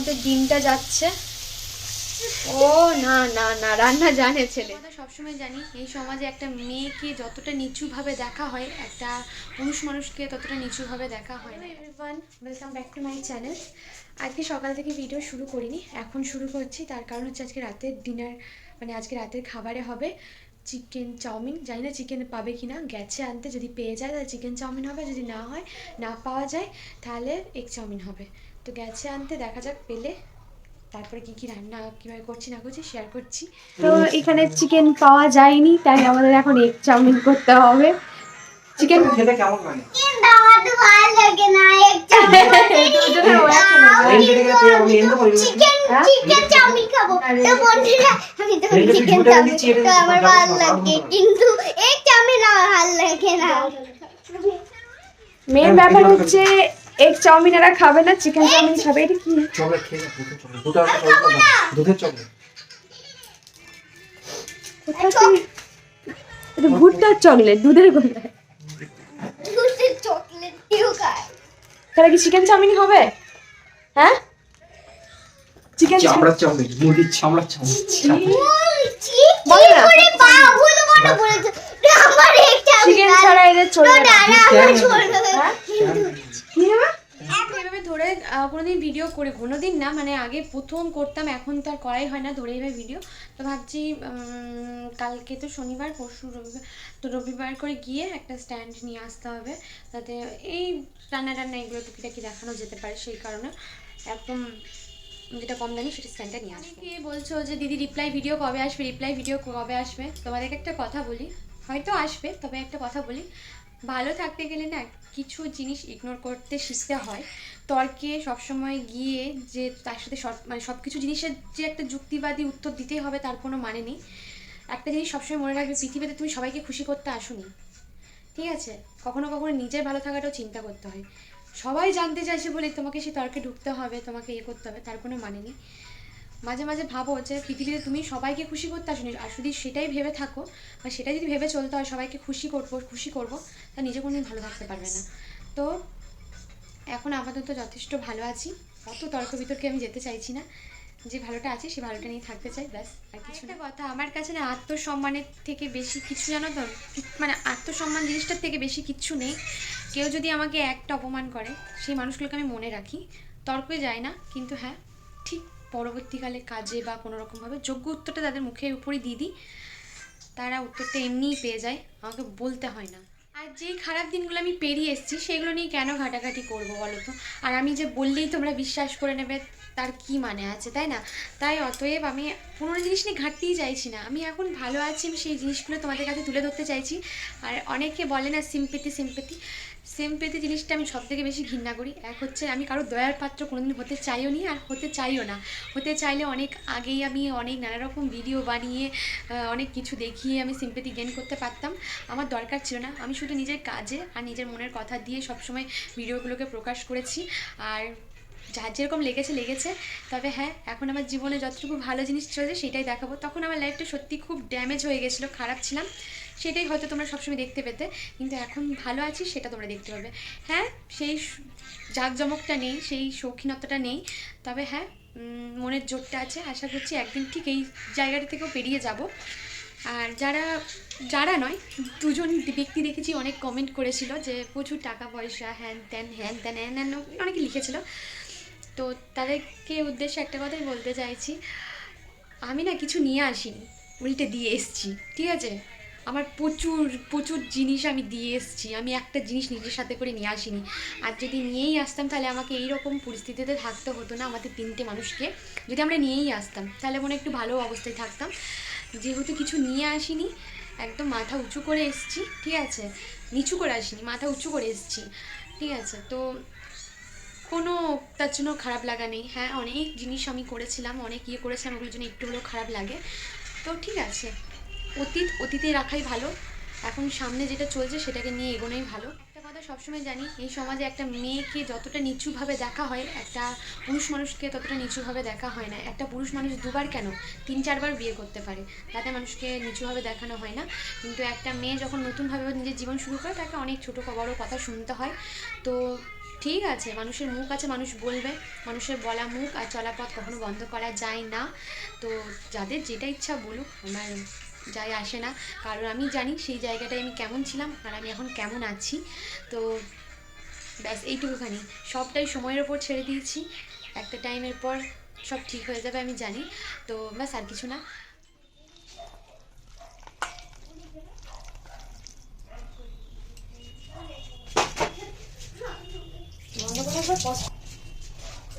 মধ্যে দিনটা যাচ্ছে। ও না না না রান্না জানে ছেলে। আমরা সবসময় জানি। এই সমাজে একটা মেয়েকে যতটা নিচুভাবে দেখা হয় একটা পুরুষ মানুষকে ততটা নিচুভাবে দেখা হয় না। Everyone welcome back to my channel আজকে সকাল থেকে ভিডিও শুরু করিনি এখন শুরু করছি। তার কারণ হচ্ছে আজকে রাতের ডিনার মানে আজকে রাতের খাবারে হবে চিকেন চাউমিন। জানি না চিকেন পাবে কি না গেছে আনতে যদি পেয়ে যায় তাহলে চিকেন চাউমিন হবে। যদি না হয় না পাওয়া যায় তাহলে এগ চাউমিন হবে। তো গেছে আনতে দেখা যাক পেলে। তারপরে কি কি রান্না কীভাবে করছি না করছি শেয়ার করছি। তো এখানে চিকেন পাওয়া যায়নি তাই আমাদের এখন এগ চাউমিন করতে হবে। চিকেন খেতে কেমন লাগে আমার তো ভালো লাগে না একটা ট্রেন কেটে গেলে তুই আমি এনে পরিবেশ চিকেন চিকেন চাউমিন খাব। তো বন্ধুরা আমি তো চিকেন চাউমিন তো আমার খাব, ভালো লাগে। কিন্তু এই চাউমিন আমার ভালো লাগে না। মেন ব্যাপার হচ্ছে এগ চাউমিন এরা খাবে না চিকেন চাউমিন খাবে এটা কি? চকলেট খেয়ে দুধের চকলেট। চকলেট এটা ভুট্টার চকলেট দুধের গোলা দুধের চকলেট খায় তাহলে কি চিকেন চাউমিন হবে? হ্যাঁ? চিকেন চামড়ার চামড়া মুরগির চামড়ার বলো না। ভুলো বলেছে। চাউমিন চিকেন ছাড়া এদের চলবে না আমার ছোট হ্যাঁ? কি হবে আহ, কোনোদিন ভিডিও করে কোনো দিন না মানে আগে প্রথম করতাম এখন তো আর করাই হয় না ধরে এভাবে ভিডিও তো ভাবছি কালকে তো শনিবার পরশু রবিবার তো রবিবার করে গিয়ে একটা স্ট্যান্ড নিয়ে আসতে হবে। যাতে এই রান্না টান্না এগুলো টুকিটাকি দেখানো যেতে পারে সেই কারণে। একদম যেটা কম দামি সেটা স্ট্যান্ডটা নিয়ে আসবে। কি বলছো যে দিদি রিপ্লাই ভিডিও কবে আসবে? রিপ্লাই ভিডিও কবে আসবে? তোমাদেরকে একটা কথা বলি। হয়তো আসবে তবে একটা কথা বলি। ভালো থাকতে গেলে না কিছু জিনিস ইগনোর করতে শিখতে হয়। তর্কে সবসময় গিয়ে যে তার সাথে সব মানে সব কিছু জিনিসের যে একটা যুক্তিবাদী উত্তর দিতেই হবে, তার কোনো মানে নেই। একটা জিনিস সবসময় মনে রাখবে, পৃথিবীতে তুমি সবাইকে খুশি করতে আসোনি। ঠিক আছে? কখনো কখনো নিজের ভালো থাকাটাও চিন্তা করতে হয়। সবাই জানতে চাইছে বলে তোমাকে সে তর্কে ঢুকতে হবে, তোমাকে ইয়ে করতে হবে, তার কোনো মানে নেই। মাঝে মাঝে ভাবো যে পৃথিবীতে তুমি সবাইকে খুশি করতে আসোনি, আর যদি সেটাই ভেবে থাকো বা সেটাই যদি ভেবে চলতে হয় সবাইকে খুশি করব খুশি করব, তা নিজে কোনোদিন ভালো থাকতে পারবে না। তো এখন আপাতত যথেষ্ট ভালো আছি। অত তর্ক বিতর্কে আমি যেতে চাইছি না। যে ভালোটা আছে সে ভালোটা নিয়ে থাকতে চাই ব্যাস আর কিছু না। কথা আমার কাছে না আত্মসম্মানের থেকে বেশি কিছু জানো তো? মানে আত্মসম্মান জিনিসটার থেকে বেশি কিচ্ছু নেই। কেউ যদি আমাকে একটা অপমান করে সেই মানুষগুলোকে আমি মনে রাখি। তর্কে যায় না কিন্তু হ্যাঁ ঠিক পরবর্তীকালে কাজে বা কোনো রকমভাবে যোগ্য উত্তরটা তাদের মুখের উপরই দিয়ে দিই। তারা উত্তরটা এমনিই পেয়ে যায় আমাকে বলতে হয় না। আর যেই খারাপ দিনগুলো আমি পেরিয়ে এসেছি, সেগুলো নিয়ে কেন ঘাটাঘাটি করব বলো তো? আর আমি যে বললেই তোমরা বিশ্বাস করে নেবে, তার কি মানে আছে, তাই না? তাই অতএব আমি পুরোনো জিনিস নিয়ে ঘাটতেই চাইছি না। আমি এখন ভালো আছি, আমি সেই জিনিসগুলো তোমাদের কাছে তুলে ধরতে চাইছি। আর অনেকে বলে না সিম্পেতি সিম্পেতি সিম্পেতি জিনিসটা আমি সব থেকে বেশি ঘৃণা করি। এক হচ্ছে, আমি কারও দয়ার পাত্র কোনোদিন হতে চাইও নি, আর হতে চাইও না। হতে চাইলে অনেক আগেই আমি অনেক নানা রকম ভিডিও বানিয়ে অনেক কিছু দেখিয়ে আমি সিম্পেতি গেন করতে পারতাম। আমার দরকার ছিল না। আমি শুধু নিজের কাজে আর নিজের মনের কথা দিয়ে সবসময় ভিডিওগুলোকে প্রকাশ করেছি। আর যার যেরকম লেগেছে লেগেছে। তবে হ্যাঁ এখন আমার জীবনে যতটুকু ভালো জিনিস চলছে সেটাই দেখাবো। তখন আমার লাইফটা সত্যি খুব ড্যামেজ হয়ে গেছিল, খারাপ ছিলাম। সেটাই হয়তো তোমরা সবসময় দেখতে পেতে। কিন্তু এখন ভালো আছি সেটা তোমরা দেখতে পাবে। হ্যাঁ সেই জাঁকজমকটা নেই, সেই শৌখিনতাটা নেই। তবে হ্যাঁ মনের জোরটা আছে। আশা করছি একদিন ঠিক এই জায়গাটা থেকেও পেরিয়ে যাব। আর যারা যারা নয়, দুজন ব্যক্তি দেখেছি অনেক কমেন্ট করেছিল যে প্রচুর টাকা পয়সা, হ্যান ত্যান হ্যান ত্যান, হ্যান হ্যান অনেকে লিখেছিল। তো তাদেরকে উদ্দেশ্যে একটা কথাই বলতে চাইছি, আমি না কিছু নিয়ে আসিনি, উল্টে দিয়ে এসছি, ঠিক আছে? আমার প্রচুর প্রচুর জিনিস আমি দিয়ে এসছি, আমি একটা জিনিস নিজের সাথে করে নিয়ে আসিনি। আর যদি নিয়েই আসতাম তাহলে আমাকে এই রকম পরিস্থিতিতে থাকতে হতো না, আমাদের তিনটে মানুষকে। যদি আমরা নিয়েই আসতাম, তাহলে মনে একটু ভালো অবস্থায় থাকতাম। যেহেতু কিছু নিয়ে আসিনি, একদম মাথা উঁচু করে এসছি, ঠিক আছে? নিচু করে আসিনি, মাথা উঁচু করে এসছি, ঠিক আছে? তো কোনো, তার জন্য খারাপ লাগা নেই। হ্যাঁ অনেক জিনিস আমি করেছিলাম, অনেক ইয়ে করেছিলাম ওগুলোর জন্য একটু হলেও খারাপ লাগে। তো ঠিক আছে। অতীত, অতীতে রাখাই ভালো। এখন সামনে যেটা চলছে, সেটাকে নিয়ে এগোনোই ভালো। কথা সবসময় জানি এই সমাজে একটা মেয়েকে যতটা নিচুভাবে দেখা হয়, একটা পুরুষ মানুষকে ততটা নিচুভাবে দেখা হয় না। একটা পুরুষ মানুষ দুবার কেন? তিন, চারবার বিয়ে করতে পারে। তাতে মানুষকে নিচুভাবে দেখানো হয় না। কিন্তু একটা মেয়ে যখন নতুনভাবে নিজের জীবন শুরু করে, তাকে অনেক ছোটো বড়ো কথা শুনতে হয়। তো ঠিক আছে, মানুষের মুখ আছে, মানুষ বলবে। মানুষের বলা মুখ আর চলাপথ কখনো বন্ধ করা যায় না। তো যাদের যেটা ইচ্ছা বলুক, আমার যাই আসে না। কারণ আমি জানি সেই জায়গাটায় আমি কেমন ছিলাম আর আমি এখন কেমন আছি। তো ব্যাস, এইটুকুখানি। সবটাই সময়ের ওপর ছেড়ে দিয়েছি। একটা টাইমের পর সব ঠিক হয়ে যাবে আমি জানি। তো ব্যাস, আর কিছু না।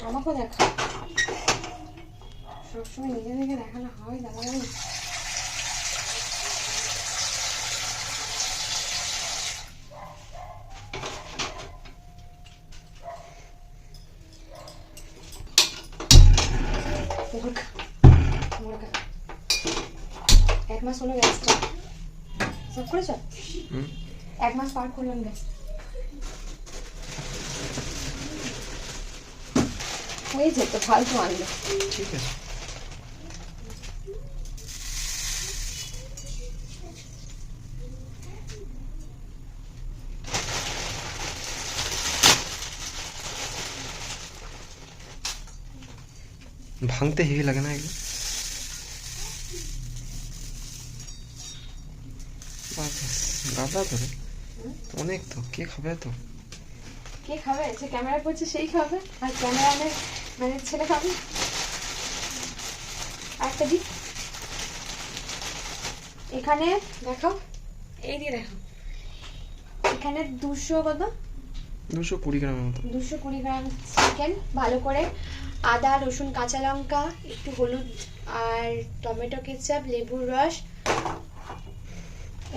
আমাকেও দেখা। সবসময় নিজে থেকে দেখানো হয় দাদা মাস হলো গ্যাসটা সব করেছ? এক মাস পার করলাম গ্যাস হয়ে যেত ফালতু আনলে। ঠিক আছে। ভাঙতে হেভি লাগে না এগুলো? গাদা ধরে অনেক তো কে খাবে তো? কে খাবে? যে ক্যামেরা করছে সেই খাবে আর ক্যামেরাম্যান মানে ছেলে খাবে। একটা দিক। এখানে দেখো। এই দিয়ে দেখো। এখানে দুশো কত? দুশো কুড়ি গ্রামের মতো। দুশো কুড়ি গ্রাম চিকেন ভালো করে আদা রসুন কাঁচা লঙ্কা একটু হলুদ আর টমেটো কেচাপ লেবুর রস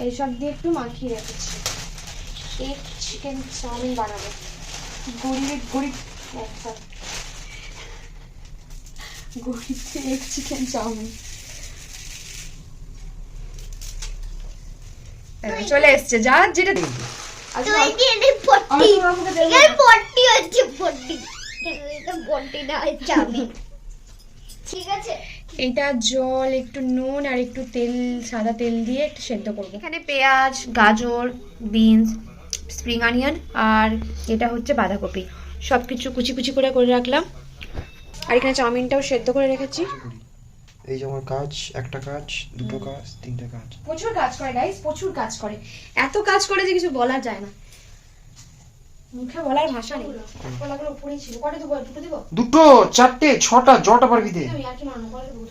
এইসব দিয়ে একটু মাখিয়ে রেখেছি। এক চিকেন চাউমিন বানাবো। গরিবের গরিব এক চিকেন চাউমিন। চলে এসছে যা যেটা না। ঠিক আছে? এটা জল একটু নুন আর একটু তেল সাদা তেল দিয়ে একটু সেদ্ধ করব। এখানে পেঁয়াজ গাজর বিনস স্প্রিং অনিয়ন আর এটা হচ্ছে বাঁধাকপি। সব কিছু কুচি কুচি করে করে রাখলাম। আর এখানে চাউমিনটাও সেদ্ধ করে রেখেছি। এই যে আমার কাজ একটা কাজ দুটো কাজ তিনটে কাজ। প্রচুর কাজ করে গাইস প্রচুর কাজ করে। এত কাজ করে যে কিছু বলা যায় না। মুখে বলার ভাষা নেই। কলাগুলো উপরেই ছিল। কটা দেবো? দুটো দেবো? দুটো চারটে ছটা জটা পারবি দে। আমি আর কি মানো দেবো?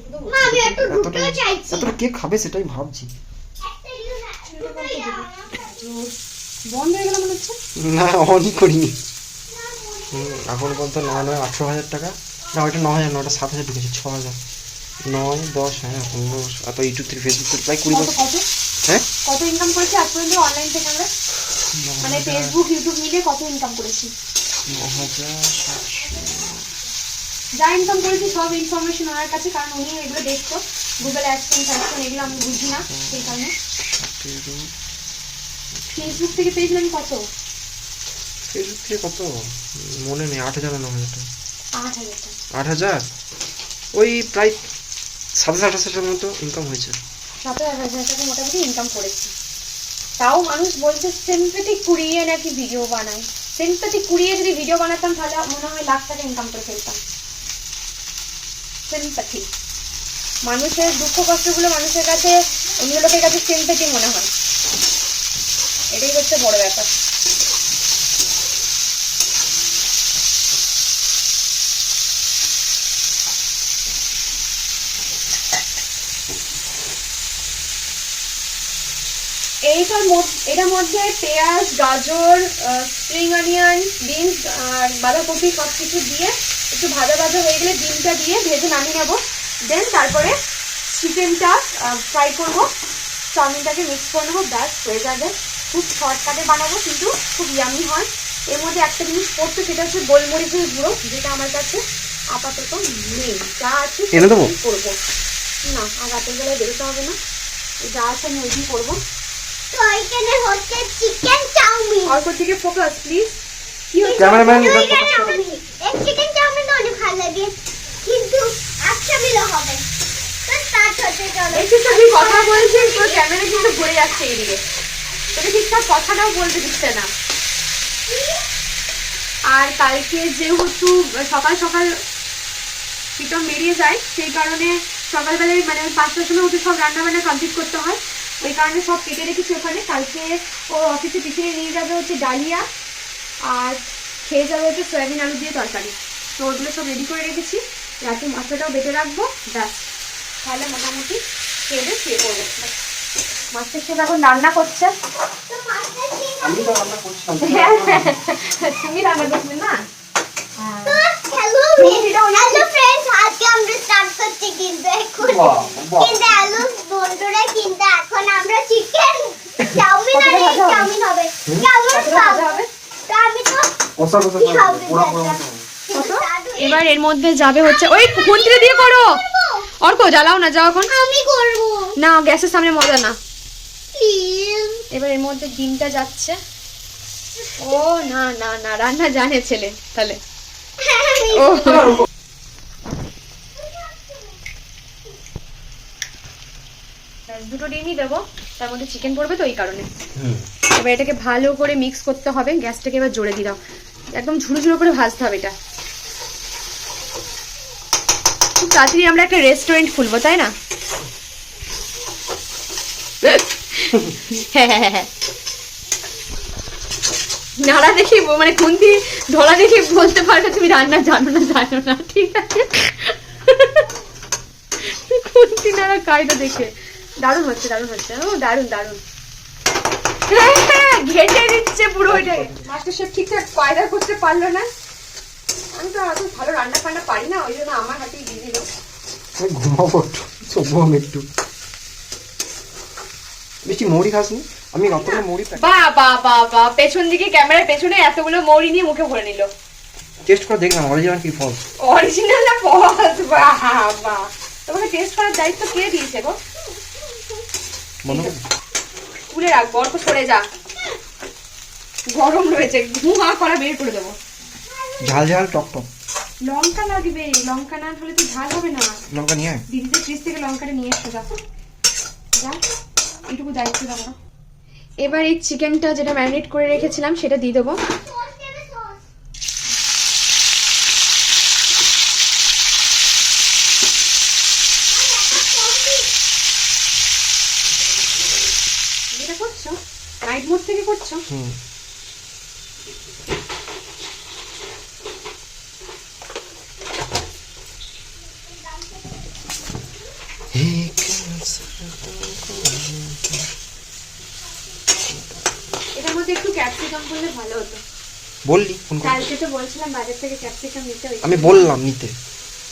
এতটা কে খাবে সেটাই ভাবছি। বন্ধ হয়ে গেল মনে হচ্ছে? না অনই করিনি। হুম, এখন পর্যন্ত নয় নয় আঠেরো হাজার টাকা। না ওইটা ন হাজার নটা সাত হাজার ঢুকেছে ছ হাজার। নয় দশ হ্যাঁ পনেরো এত ইউটিউব থেকে ফেসবুক থেকে প্রায় কুড়ি কত বছর হ্যাঁ? কত ইনকাম করেছি আজ পর্যন্ত অনলাইন থেকে আমরা? মানে ফেসবুক ইউটিউব মিলিয়ে কত ইনকাম করেছি? ন হাজার সাতশো যা ইনকাম করেছি সব ইনফরমেশন ওনার কাছে কারণ উনি এগুলো দেখতো গুগল অ্যাডসেন্স অ্যাডসেন্স এগুলো আমি বুঝি না সেই কারণে। ফেসবুক থেকে পেয়েছিলাম কত? ফেসবুক থেকে কত? মনে নেই আট হাজার না ন হাজার আট হাজার আট হাজার? ওই প্রায় সাতাশ আঠাশ হাজার মতো ইনকাম হয়েছে। সতেরো হাজার টাকা মোটামুটি ইনকাম করেছি। তাও মানুষ বলছে সিম্পেথি কুড়িয়ে নাকি ভিডিও বানায় সিম্পেথি কুড়িয়ে যদি ভিডিও বানাতাম তাহলে মনে হয় লাখ টাকা ইনকাম করে ফেলতাম। সিম্পেথি মানুষের দুঃখ কষ্টগুলো মানুষের কাছে, অন্য লোকের কাছে সিম্পেথি মনে হয়। এটাই হচ্ছে বড় ব্যাপার। এইটার এটার মধ্যে পেঁয়াজ, গাজর স্প্রিং অনিয়ন বিনস আর বাঁধাকপি সব কিছু দিয়ে একটু ভাজা ভাজা হয়ে গেলে ডিমটা দিয়ে ভেজে নামিয়ে নেব। দেন তারপরে চিকেনটা ফ্রাই করব। চাউমিনটাকে মিক্স করে নেব ব্যাস হয়ে যাবে। খুব শর্টকাটে বানাবো কিন্তু খুব ইয়ামি হয়। এর মধ্যে একটা জিনিস পড়ছে সেটা হচ্ছে গোলমরিচের গুঁড়ো যেটা আমার কাছে আপাতত নেই। যা আছে এনে করব। না আর রাতের বেলায় বেরোতে হবে না। যা আছে আমি ওইটাই করব। তো এখানে হচ্ছে চিকেন চাউমিন। অল্প থেকে focus please cameraman chicken chowmein তো অনেক ভালো লাগে কিন্তু আচ্ছা মিলে হবে তো তুই কথা বলছিস তোর ক্যামেরা কিন্তু ঘুরে যাচ্ছে এদিকে তোকে ঠিকঠাক কথাটাও বলতে দিচ্ছে না। আর কালকে যেহেতু সকাল সকাল প্রীতম বেরিয়ে যায় সেই কারণে সকালবেলায় মানে পাঁচটার সময় উঠে সব রান্না বান্না কমপ্লিট করতে হয়। ওই কারণে সব কেটে রেখেছি ওখানে। কালকে ও অফিসে টিফিনে নিয়ে যাবে হচ্ছে ডালিয়া। আর খেয়ে যাবে হচ্ছে সয়াবিন আলু দিয়ে তরকারি। তো ওগুলো সব রেডি করে রেখেছি। রাতে মশলাটাও বেটে রাখব। ব্যাস। তাহলে মোটামুটি খেয়ে দিয়ে শুয়ে পড়ব। মাস্টার শেফ এখন রান্না করছে। তুমি রান্না করবে না? হ্যালো হ্যালো ফ্রেন্ডস আজকে আমরা স্টার্ট করছি কিন্তু এখন। আমরা চিকেন চাউমিন আর? চাউমিন হবে। চাউমিন হবে? হয়ে এবার এর মধ্যে যাবে হচ্ছে ওই খুন্তিতে দিয়ে করো। অর্ক জ্বালাও না যাও এখন। আমি করব। না গ্যাসের সামনে মজা না। এবার এর মধ্যে ডিমটা যাচ্ছে। ও না না না রান্না জানে ছেলে তাহলে। ও। দুটো ডিমই দেবো তার মধ্যে চিকেন পড়বে তো ওই কারণে। এবার এটাকে ভালো করে মিক্স করতে হবে গ্যাসটাকে এবার জোরে দাও। একদম ঝুড়ো ঝুড়ো করে ভাজতে হবে এটা। খুব তাড়াতাড়ি আমরা একটা রেস্টুরেন্ট খুলবো তাই না? হ্যাঁ হ্যাঁ হ্যাঁ, নাড়া দেখি মানে খুন্তি ধরা দেখে বলতে পারবে তুমি রান্না জানো না জানো না ঠিক আছে? খুন্তি নাড়া কায়দা দেখে। দারুণ হচ্ছে দারুণ হচ্ছে। ও দারুণ দারুণ। হ্যাঁ, হ্যাঁ, ঘেটে দিচ্ছে পুরো ওইটা মাস্টার শেফ ঠিকঠাক কায়দা করতে পারল না। আমি তো এত ভালো রান্না ফান্না পারি না ওই জন্য আমার হাতেই দিয়ে দিল। আমি ঘুমাবো একটু শোবো একটু। বেশি মৌরি খাসনি? আমি কতগুলো মৌরি বা বা বা বা পেছন দিকে ক্যামেরার পেছনে এতগুলো মৌরি নিয়ে মুখে ভরে নিল। টেস্ট করে দেখলাম অরিজিনাল কি ফলস অরিজিনাল না ফলস বাহ বাহ। তোমাকে টেস্ট করার দায়িত্ব কে দিয়েছে গো? তুলে রাখব অল্প সরে যা। গরম রয়েছে ধোঁয়া করা বের করে দেবো। ঝাল ঝাল টক টক। লঙ্কা লাগবে লঙ্কা না হলে তো ঝাল হবে না। লঙ্কা নিয়ে দিদিদের ফ্রিজ থেকে লঙ্কাটা নিয়ে এসো যা। যা এইটুকু দায়িত্ব দেবো এবার এই চিকেনটা যেটা ম্যারিনেট করে রেখেছিলাম সেটা দিয়ে দেবো সস দেবে সস যেটা করছ নাইট মোড থেকে করছ হুম এটার মধ্যে একটু ক্যাপসিকাম করলে ভালো হতো। বললি ফোন করে। কালকে তো বলছিলাম বাজার থেকে ক্যাপসিকাম নিতে আমি বললাম নিতে।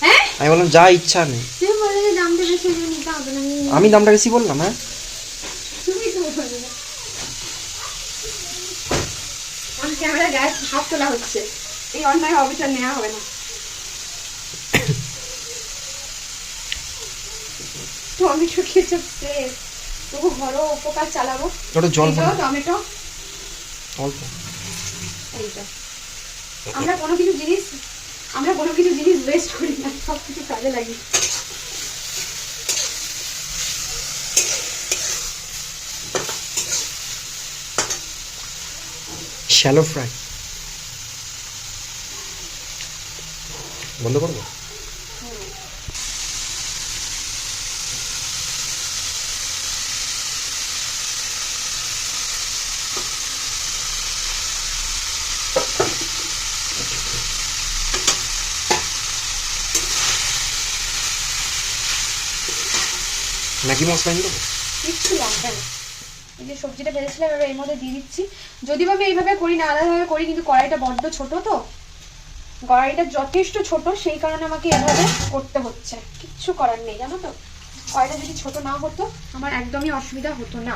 হ্যাঁ? আমি বললাম যা ইচ্ছা নেই তুমি বলে যে দামটা বেশি হলে নিতে হবে না আমি আমি দামটা বেশি বললাম হ্যাঁ? তুমি তো না অন ক্যামেরা গ্যাস হাত তোলা হচ্ছে। এই অন্যায় অবিচার নেওয়া হবে না। টমেটো কেচাপ ফ্রেশ তবু ঘরোয়া উপকার চালাবো। জল টমেটো। অল্প। এইটা। আমরা কোনো কিছু জিনিস আমরা কোনো কিছু জিনিস ওয়েস্ট করি না সব কিছু কাজে লাগি শ্যালো ফ্রাই বন্ধ করব? ম্যাগি মশলা দেবো কিচ্ছু লাগবে না এই যে সবজিটা ভেজেছিলাম, এবার এর মধ্যে দিয়ে দিচ্ছি। যদি ভাবে এইভাবে করি না, আলাদাভাবে করি, কিন্তু কড়াইটা বড্ড ছোট তো। কড়াইটা যথেষ্ট ছোট, সেই কারণে আমাকে এভাবে করতে হচ্ছে। কিচ্ছু করার নেই, জানো তো? কড়াইটা যদি ছোট না হতো, আমার একদমই অসুবিধা হতো না।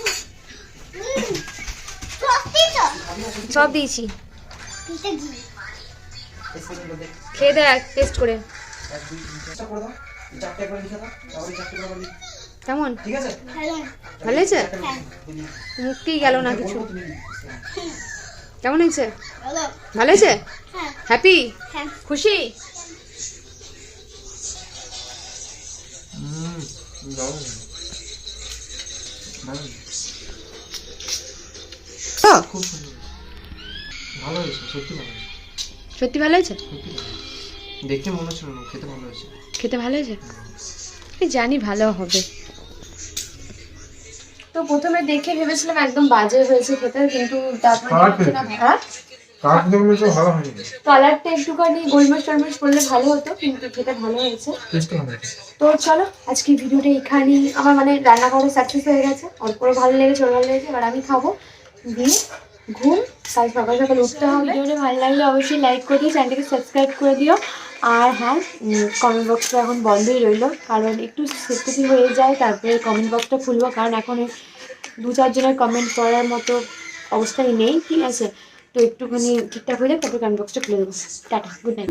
সব দিয়েছি। খেয়ে দেখ টেস্ট করে। কেমন? ভালো। হয়েছে? হ্যাঁ মুক্তি গেল না কিছু। তুমি। লিখ। কেমন হয়েছে? ভালো। হয়েছে? হ্যাঁ। হ্যাপি হ্যাঁ। খুশি? খুব সুন্দর। ভালো হয়েছে? সত্যি ভালো হয়েছে? সত্যি ভালো হয়েছে? দেখতে মনে হচ্ছিল না খেতে ভালো হয়েছে। খেতে ভালো হয়েছে? জানি ভালো হবে। তো প্রথমে দেখে ভেবেছিলাম একদম বাজে হয়েছে খেতে কিন্তু তারপরে। হ্যাঁ? কালারটা একটুখানি গোলমরিচ টলমরিচ করলে ভালো হতো কিন্তু খেতে ভালো হয়েছে। তো চলো আজকে ভিডিওটা এখানেই। আমার মানে রান্নাঘরে সাকসেস হয়ে গেছে। অল্পও ভালো লেগেছে ওর ভালো লেগেছে এবার আমি খাব। দিয়ে ঘুম। কাল সকাল সকাল উঠতে হবে। ভিডিওটা ভালো লাগলে অবশ্যই লাইক করে দিও চ্যানেলটাকে সাবস্ক্রাইব করে দিও। আর হ্যাঁ কমেন্ট বক্সটা এখন বন্ধই রইল। কারণ একটু সেফটি হয়ে যায়, তারপরে কমেন্ট বক্সটা খুলবো। কারণ এখন দু চারজনের কমেন্ট করার মতো অবস্থায় নেই, ঠিক আছে? তো একটুখানি ঠিকঠাক হয়ে যাক তারপরে কমেন্ট বক্সটা খুলে দেবো। Tata good night